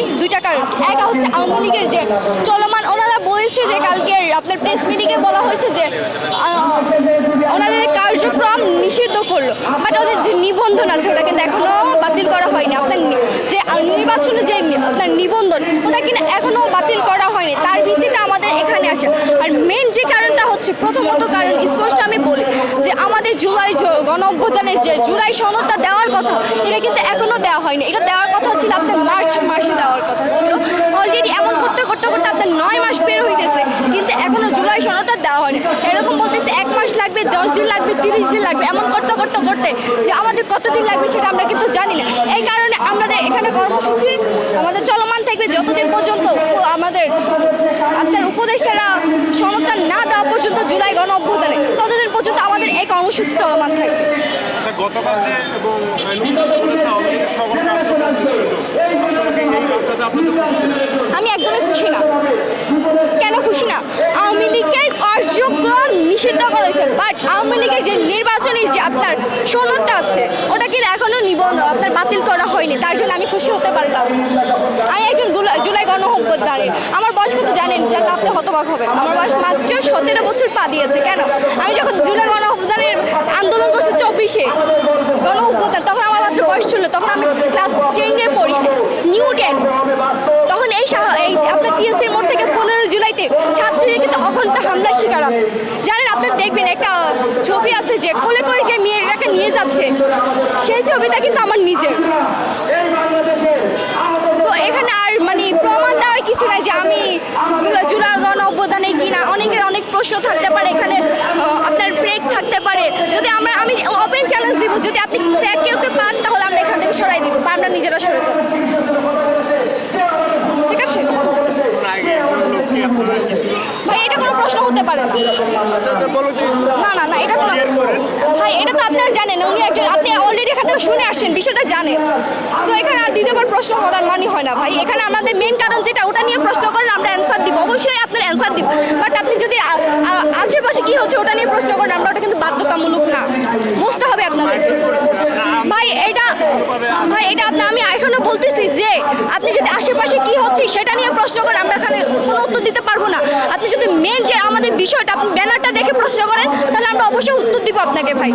বলি দুইটা কারণ। একটা হচ্ছে আওয়ামী লীগের যে চলমান ওনারা বলছে যে কালকে আপনার প্রেস মিটিংয়ে বলা হয়েছে যে ওনাদের কার্যক্রম নিষিদ্ধ করল। বাট ওদের যে নিবন্ধন আছে ওটা কিন্তু এখনও বাতিল করা হয়নি। আপনার যে আহ, নির্বাচনের যে আপনার নিবন্ধন ওটা কিন্তু এখনও বাতিল করা হয়নি। তার ভিত্তিতে আমাদের এখানে আসে। আর মেন যে কারণটা হচ্ছে প্রথমত কারণ স্পষ্ট আমি বলি আমাদের জুলাই গণ অভ্যুত্থানের যে জুলাই সনদটা দেওয়ার কথা, এটা কিন্তু এখনও দেওয়া হয়নি। এটা দেওয়ার কথা ছিল, আপনার মার্চ মাসে দেওয়ার কথা ছিল। অলরেডি এমন করতে করতে করতে আপনার নয় মাস বের হইতেছে, কিন্তু এখনও জুলাই সনদটা দেওয়া হয়নি। এরকম বলতেছে, এক মাস লাগবে, দশ দিন লাগবে, তিরিশ দিন লাগবে, এমন করতে করতে করতে যে আমাদের কতদিন লাগবে সেটা আমরা কিন্তু জানি না। এই কারণে আমাদের এখানে কর্মসূচি আমাদের চলমান থাকবে যতদিন পর্যন্ত আমাদের, আপনার উপদেষ্টারা সনদটা না দেওয়া পর্যন্ত জুলাই গণ অভ্যুত্থানে ততদিন পর্যন্ত আমাদের কর্মসূচি চলমান থাকবে। আচ্ছা গতকাল যে এবং আমি একদমই খুশি না। কেন খুশি না? আওয়ামী লীগের কার্যক্রম নিষিদ্ধ করেছে বাট আওয়ামী লীগের যে নির্বাচনী যে আপনার সনদটা আছে ওটা কিন্তু এখনও নিবন্ধ? আপনার বাতিল করা হয়নি তার জন্য আমি খুশি হতে পারলাম। আমি একজন জুলাই গণহব্যতারে আমার বয়স কত জানেন? জানলে আপনি হতবাক হবেন। আমার বয়স মাত্র সতেরো বছর পা দিয়েছে কেন? আমি যখন জুলাই গণহব্যতানের আন্দোলন করছি চব্বিশে গণ অভ্যুত্থান তখন আমার মাত্র বয়স ছিল তখন আমি ক্লাস টেনে পড়ি। নিউ টেন তখন এই এই আপনার টিএসসির মোড় থেকে পনেরো জুলাইতে ছাত্রীরা কিন্তু অখন্তা হামলার শিকার হবে জানেন আপনি দেখবেন একটা ছবি আছে যে কোলে করে যে মেয়েটাকে নিয়ে যাচ্ছে, সেই ছবিটা কিন্তু আমার নিজের। তো এখানে আর মানে প্রমাণ দেওয়ার কিছু নাই যে আমি জুলা গণ অবদানে কিনা, অনেকের অনেক প্রশ্ন থাকতে পারে এখানে আহ, আপনার ব্রেক থাকতে পারে যদি আমরা আমি ওপেন চ্যালেঞ্জ দিব যদি আপনি ফ্যাক কেউ কে পান তাহলে আমরা এখান থেকে সরাই দিব বা আমরা নিজেরা সরে যাব ঠিক আছে আগে একজন লোককে আপনারা কিছু ভাই এটা কোনো প্রশ্ন হতে পারে না। আচ্ছা আচ্ছা না না না এটা কোনো ভাই এটা তো আপনারা জানেন উনি একজন আপনি অলরেডি এখান থেকে শুনে আসছেন বিষয়টা জানেন। তো এখানে আর দ্বিতীয়বার প্রশ্ন করার মানে হয় না ভাই। এখানে আমাদের মেন কারণ যেটা ওটা নিয়ে প্রশ্ন করেন আমরা অ্যান্সার দিব। অবশ্যই আপনার অ্যান্সার দিব। বাট আপনি যদি আশেপাশে কি হচ্ছে ওটা নিয়ে প্রশ্ন করেন আমরা ওটা কিন্তু বাধ্যতামূলক না বুঝতে হবে আপনাদের ভাই এটা ভাই, এটা আপনি আমি এখনও বলতেছি যে আপনি যদি আশেপাশে কি হচ্ছে সেটা নিয়ে প্রশ্ন করেন, আমরা এখানে কোনো উত্তর দিতে পারব না। আপনি যদি মেন যে আমাদের বিষয়টা, আপনি ব্যানারটা দেখে প্রশ্ন করেন, তাহলে আমরা অবশ্যই উত্তর দিব আপনাকে ভাই।